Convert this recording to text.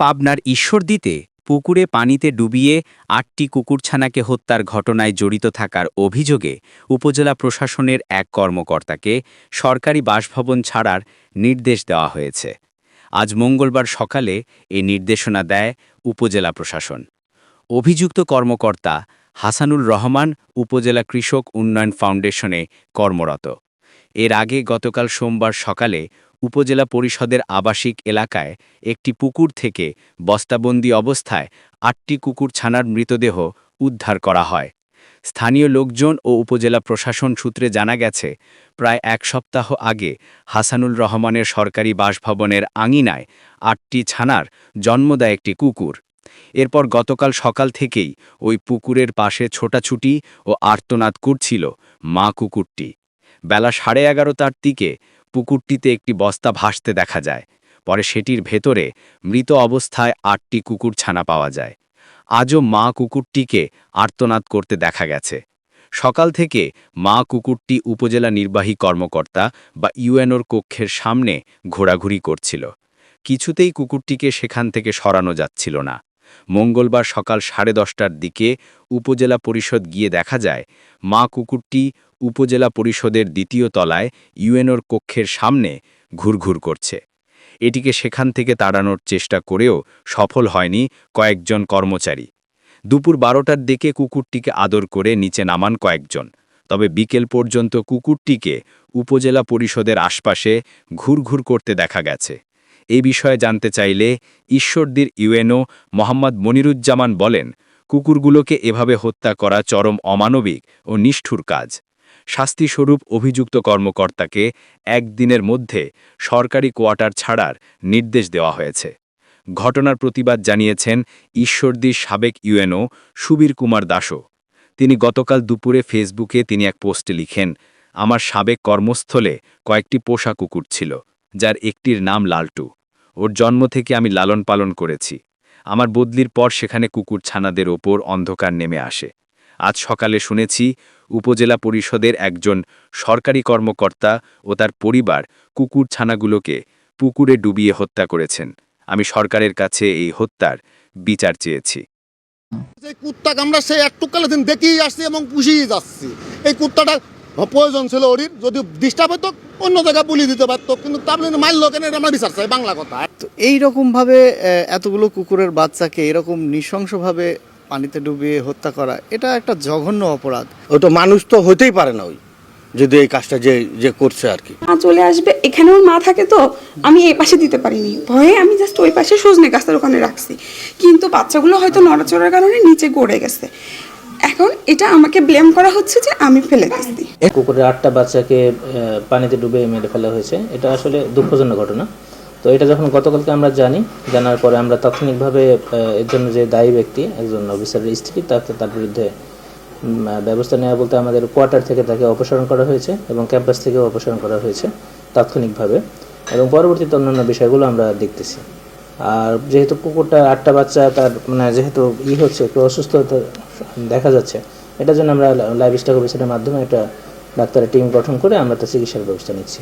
পাবনার ঈশ্বরদীতে পুকুরে পানিতে ডুবিয়ে আটটি কুকুরছানাকে হত্যার ঘটনায় জড়িত থাকার অভিযোগে উপজেলা প্রশাসনের এক কর্মকর্তাকে সরকারি বাসভবন ছাড়ার নির্দেশ দেওয়া হয়েছে। আজ মঙ্গলবার সকালে এ নির্দেশনা দেয় উপজেলা প্রশাসন। অভিযুক্ত কর্মকর্তা হাসানুল রহমান উপজেলা কৃষক উন্নয়ন ফাউন্ডেশনে কর্মরত। এর আগে গতকাল সোমবার সকালে উপজেলা পরিষদের আবাসিক এলাকায় একটি পুকুর থেকে বস্তাবন্দি অবস্থায় আটটি কুকুর ছানার মৃতদেহ উদ্ধার করা হয়। স্থানীয় লোকজন ও উপজেলা প্রশাসন সূত্রে জানা গেছে, প্রায় এক সপ্তাহ আগে হাসানুল রহমানের সরকারি বাসভবনের আঙিনায় আটটি ছানার জন্ম দেয় একটি কুকুর। এরপর গতকাল সকাল থেকেই ওই পুকুরের পাশে ছোটাছুটি ও আর্তনাদ করছিল মা কুকুরটি। বেলা সাড়ে এগারোটার দিকে পুকুরটিতে একটি বস্তা ভাসতে দেখা যায়। পরে সেটির ভেতরে মৃত অবস্থায় আটটি কুকুর ছানা পাওয়া যায়। আজও মা কুকুরটিকে আর্তনাদ করতে দেখা গেছে। সকাল থেকে মা কুকুরটি উপজেলা নির্বাহী কর্মকর্তা বা ইউএনওর কক্ষের সামনে ঘোরাঘুরি করছিল। কিছুতেই কুকুরটিকে সেখান থেকে সরানো যাচ্ছিল না। মঙ্গলবার সকাল সাড়ে দশটার দিকে উপজেলা পরিষদ গিয়ে দেখা যায়, মা কুকুরটি উপজেলা পরিষদের দ্বিতীয় তলায় ইউএনওর কক্ষের সামনে ঘুরঘুর করছে। এটিকে সেখান থেকে তাড়ানোর চেষ্টা করেও সফল হয়নি কয়েকজন কর্মচারী। দুপুর বারোটার দিকে কুকুরটিকে আদর করে নিচে নামান কয়েকজন। তবে বিকেল পর্যন্ত কুকুরটিকে উপজেলা পরিষদের আশপাশে ঘুরঘুর করতে দেখা গেছে। এ বিষয়ে জানতে চাইলে ঈশ্বরদীর ইউএনও মোহাম্মদ মনিরুজ্জামান বলেন, কুকুরগুলোকে এভাবে হত্যা করা চরম অমানবিক ও নিষ্ঠুর কাজ। শাস্তিস্বরূপ অভিযুক্ত কর্মকর্তাকে একদিনের মধ্যে সরকারি কোয়ার্টার ছাড়ার নির্দেশ দেওয়া হয়েছে। ঘটনার প্রতিবাদ জানিয়েছেন ঈশ্বরদীর সাবেক ইউএনও সুবীর কুমার দাসও। তিনি গতকাল দুপুরে ফেসবুকে তিনি এক পোস্টে লিখেন, আমার সাবেক কর্মস্থলে কয়েকটি পোষা কুকুর ছিল, যার একটির নাম লালটু। ওর জন্ম থেকে আমি লালন পালন করেছি। আমার বদলির পর সেখানে কুকুর ছানাদের ওপর অন্ধকার নেমে আসে। আজ সকালে শুনেছি উপজেলা পরিষদের একজন সরকারি কর্মকর্তা ও তার পরিবার কুকুর ছানাগুলোকে পুকুরে ডুবিয়ে হত্যা করেছেন। আমি সরকারের কাছে এই হত্যার বিচার চেয়েছি। এই কুত্তাকে আমরা সেই একটু দিন দেখেই আসছি এবং পুষিয়ে যাচ্ছি। এই কুত্তাটা প্রয়োজন ছিল ওরির যদি ডিস্টার্ব হতো অন্য জায়গায় বুলি দিতে পারতো কিন্তু তারপরে মারলো কেন এটা আমরা বিচার চাই বাংলা কথা। তো এইরকমভাবে এতগুলো কুকুরের বাচ্চাকে এরকম নৃশংসভাবে পানিতে ডুবিয়ে হত্যা করা এটা একটা জঘন্য অপরাধ। ও তো মানুষ তো হতেই পারে না ওই যদি এই কাজটা যে যে করছে আর কি। মা চলে আসবে এখানে ওর মা থাকে তো আমি এই পাশে দিতে পারিনি। ভয়ে আমি জাস্ট ওই পাশে সজনে গাছের ওখানে রাখছি। কিন্তু বাচ্চাগুলো হয়তো নড়াচড়ার কারণে নিচে গড়ে গেছে। এখন এটা আমাকে ব্লেম করা হচ্ছে যে আমি ফেলে দিচ্ছি কুকুরের আটটা বাচ্চাকে আহ, পানিতে ডুবে মেরে ফেলা হয়েছে এটা আসলে দুঃখজনক ঘটনা। তো এটা যখন গতকালকে আমরা জানি, জানার পরে আমরা তাৎক্ষণিকভাবে এর জন্য যে দায়ী ব্যক্তি, একজন অফিসারের স্ত্রী তাকে তার বিরুদ্ধে ব্যবস্থা নেওয়া বলতে আমাদের কোয়ার্টার থেকে তাকে অপসারণ করা হয়েছে এবং ক্যাম্পাস থেকেও অপসারণ করা হয়েছে তাৎক্ষণিকভাবে এবং পরবর্তীতে অন্যান্য বিষয়গুলো আমরা দেখতেছি। আর যেহেতু কুকুরটা আটটা বাচ্চা, তার মানে যেহেতু ই হচ্ছে, একটু অসুস্থতা দেখা যাচ্ছে, এটার জন্য আমরা লাইভ স্টক অফিসারের মাধ্যমে একটা ডাক্তারের টিম গঠন করে আমরা তার চিকিৎসার ব্যবস্থা নিচ্ছি।